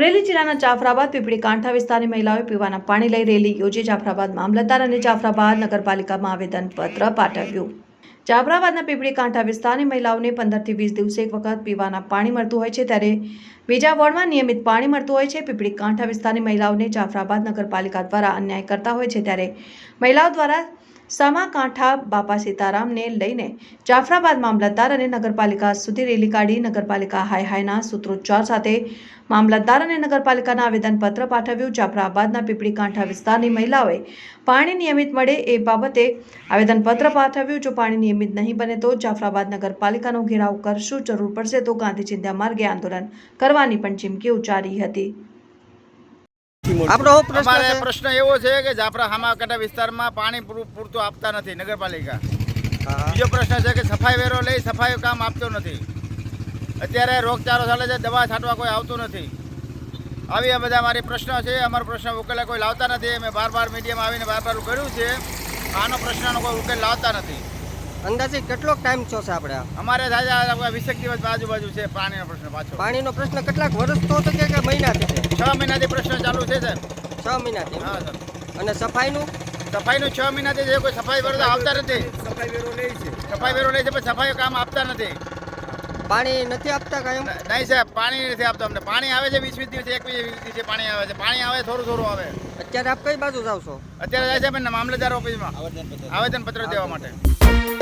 અમરેલી જિલ્લાના જાફરાબાદ પીપળી કાંઠા વિસ્તારની મહિલાઓએ પીવાના પાણી લઈ રેલી યોજી જાફરાબાદ મામલતદાર અને જાફરાબાદ નગરપાલિકામાં આવેદનપત્ર પાઠવ્યું. જાફરાબાદના પીપળી કાંઠા વિસ્તારની મહિલાઓને પંદરથી વીસ દિવસે એક વખત પીવાના પાણી મળતું હોય છે ત્યારે બીજા વોર્ડમાં નિયમિત પાણી મળતું હોય છે. પીપળી કાંઠા વિસ્તારની મહિલાઓને જાફરાબાદ નગરપાલિકા દ્વારા અન્યાય કરતા હોય છે ત્યારે મહિલાઓ દ્વારા સમા કાંઠા બાપા સીતારામને લઈને જાફરાબાદ મામલતદાર અને નગરપાલિકા સુધી રેલી કાઢી નગરપાલિકા હાય હાયના સૂત્રોચ્ચાર સાથે મામલતદાર અને નગરપાલિકાના આવેદનપત્ર પાઠવ્યું. જાફરાબાદના પીપળી કાંઠા વિસ્તારની મહિલાઓએ પાણી નિયમિત મળે એ બાબતે આવેદનપત્ર પાઠવ્યું. જો પાણી નિયમિત નહીં બને તો જાફરાબાદ નગરપાલિકાનો ઘેરાવ કરશું. જરૂર પડશે તો ગાંધી ચિંધ્યા માર્ગે આંદોલન કરવાની પણ ચીમકી ઉચ્ચારી હતી. આપણો પ્રશ્ન પ્રશ્ન એવો છે કે જાફરા હામાકાંઠા વિસ્તારમાં પાણી પૂરું પૂરતું આપતા નથી નગરપાલિકા. બીજો પ્રશ્ન છે કે સફાઈ વેરો લઈ સફાઈ કામ આપતો નથી. અત્યારે રોગચાળો ચાલે છે દવા છાંટવા કોઈ આવતું નથી. આવી આ બધા મારી પ્રશ્નો છે અમારો પ્રશ્ન ઉકેલા કોઈ લાવતા નથી. અમે બાર બાર મીડિયામાં આવીને બાર બાર કર્યું છે. આનો પ્રશ્નનો કોઈ ઉકેલ લાવતા નથી. અંદાજે કેટલોક ટાઈમ છો છે આપણે? અમારે દાદા વીસેક દિવસ આજુબાજુ છે પાણીનો પ્રશ્ન પાછો. પાણીનો પ્રશ્ન કેટલાક વર્ષ તો છે કે મહિનાથી છે? છ મહિનાથી પ્રશ્ન ચાલુ છે સર છ મહિનાથી? હા સર અને સફાઈનું? સફાઈનું છ મહિનાથી છે કોઈ સફાઈ વેરો આવતા નથી. સફાઈ વેરો લે છે. સફાઈ વેરો લે છે પણ સફાઈ કામ આપતા નથી. પાણી નથી આપતા કાયમ? નહીં સાહેબ પાણી નથી આપતા અમને. પાણી આવે છે વીસ વીસ દિવસે એક વીસ દિવસે પાણી આવે છે. પાણી આવે થોડું થોડું આવે. અત્યારે આપ કઈ બાજુ જાવ છો? અત્યારે જાય છે મામલતદાર ઓફિસમાં. આવેદન પત્ર દેવા માટે.